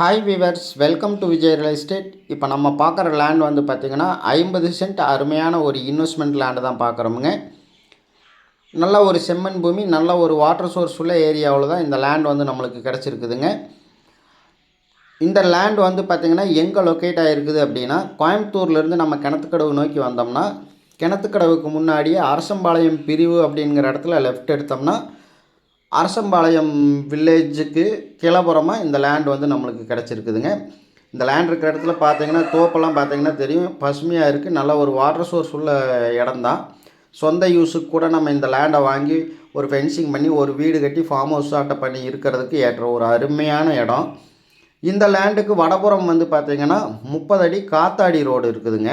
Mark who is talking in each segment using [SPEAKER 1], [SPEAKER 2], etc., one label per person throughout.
[SPEAKER 1] Hi viewers welcome to Vijay real estate இப்போ நம்ம பார்க்குற லேண்ட் வந்து பார்த்திங்கன்னா ஐம்பது சென்ட் அருமையான ஒரு இன்வெஸ்ட்மெண்ட் லேண்டு தான் பார்க்குறோமுங்க. நல்ல ஒரு செம்மண் பூமி நல்ல ஒரு வாட்டர் சோர்ஸ் உள்ள ஏரியாவில் தான் இந்த லேண்ட் வந்து நம்மளுக்கு கிடச்சிருக்குதுங்க. இந்த லேண்ட் வந்து பார்த்திங்கன்னா எங்கே லொக்கேட் ஆகிருக்குது அப்படின்னா கோயம்புத்தூர்லேருந்து நம்ம கிணத்துக்கடவு நோக்கி வந்தோம்னா கிணத்துக்கடவுக்கு முன்னாடியே அரசம்பாளையம் பிரிவு அப்படிங்கிற இடத்துல லெஃப்ட் எடுத்தோம்னா அரசம்பாளையம் வில்லேஜுக்கு கிளப்புறமாக இந்த லேண்ட் வந்து நம்மளுக்கு கிடச்சிருக்குதுங்க. இந்த லேண்ட் இருக்கிற இடத்துல பார்த்தீங்கன்னா தோப்பெல்லாம் பார்த்தீங்கன்னா தெரியும். பசுமையாக இருக்குது நல்ல ஒரு வாட்டர் சோர்ஸ் உள்ள இடம்தான். சொந்த யூஸுக்கு கூட நம்ம இந்த லேண்டை வாங்கி ஒரு ஃபென்சிங் பண்ணி ஒரு வீடு கட்டி ஃபார்ம் ஹவுஸ் ஆட்டை பண்ணி இருக்கிறதுக்கு ஏற்ற ஒரு அருமையான இடம். இந்த லேண்டுக்கு வடபுறம் வந்து பார்த்திங்கன்னா முப்பது அடி காத்தாடி ரோடு இருக்குதுங்க.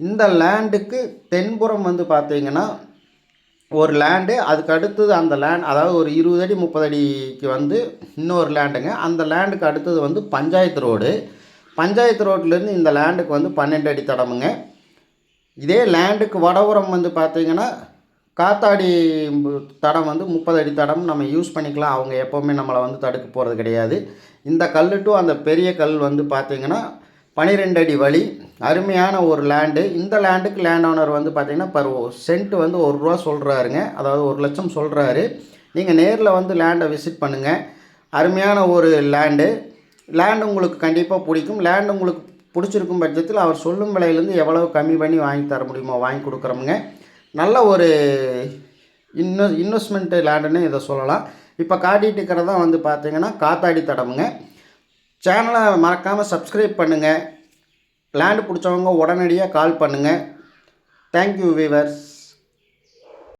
[SPEAKER 1] இந்த லேண்டுக்கு தென்புறம் வந்து பார்த்திங்கன்னா ஒரு லேண்டு அதுக்கு அடுத்தது அந்த லேண்ட் அதாவது ஒரு இருபது அடி முப்பது அடிக்கு வந்து இன்னொரு லேண்டுங்க அந்த லேண்டுக்கு அடுத்தது வந்து பஞ்சாயத்து ரோடு. பஞ்சாயத்து ரோட்லேருந்து இந்த லேண்டுக்கு வந்து பன்னெண்டு அடி தடமுங்க. இதே லேண்டுக்கு வடபுறம் வந்து பார்த்திங்கன்னா காத்தாடி தடம் வந்து முப்பது அடி தடம் நம்ம யூஸ் பண்ணிக்கலாம். அவங்க எப்போவுமே நம்மளை வந்து தடுக்க போகிறது கிடையாது. இந்த கல் டு அந்த பெரிய கல் வந்து பார்த்திங்கன்னா பனிரெண்டு அடி வழி அருமையான ஒரு லேண்டு இந்த லேண்டுக்கு லேண்ட் ஓனர் வந்து பார்த்திங்கன்னா பர் சென்ட் வந்து ஒரு ரூபா சொல்கிறாருங்க அதாவது ஒரு லட்சம் சொல்கிறாரு நீங்கள் நேரில் வந்து லேண்டை விசிட் பண்ணுங்கள் அருமையான ஒரு லேண்டு லேண்ட் உங்களுக்கு கண்டிப்பாக பிடிக்கும். லேண்ட் உங்களுக்கு பிடிச்சிருக்கும் பட்சத்தில் அவர் சொல்லும் விலையிலேருந்து எவ்வளவு கம்மி பண்ணி வாங்கி தர முடியுமோ வாங்கி கொடுக்குறோமுங்க. நல்ல ஒரு இன்வெ இன்வெஸ்ட்மெண்ட்டு லேண்டுன்னு இதை சொல்லலாம். இப்போ காட்டிகிட்டு இருக்கிறதான் வந்து பார்த்தீங்கன்னா காத்தாடி தடமுங்க. சேனலை மறக்காமல் சப்ஸ்கிரைப் பண்ணுங்கள் லேண்டு பிடிச்சவங்க உடனடியாக கால் பண்ணுங்கள் தேங்க்யூ வீவர்ஸ்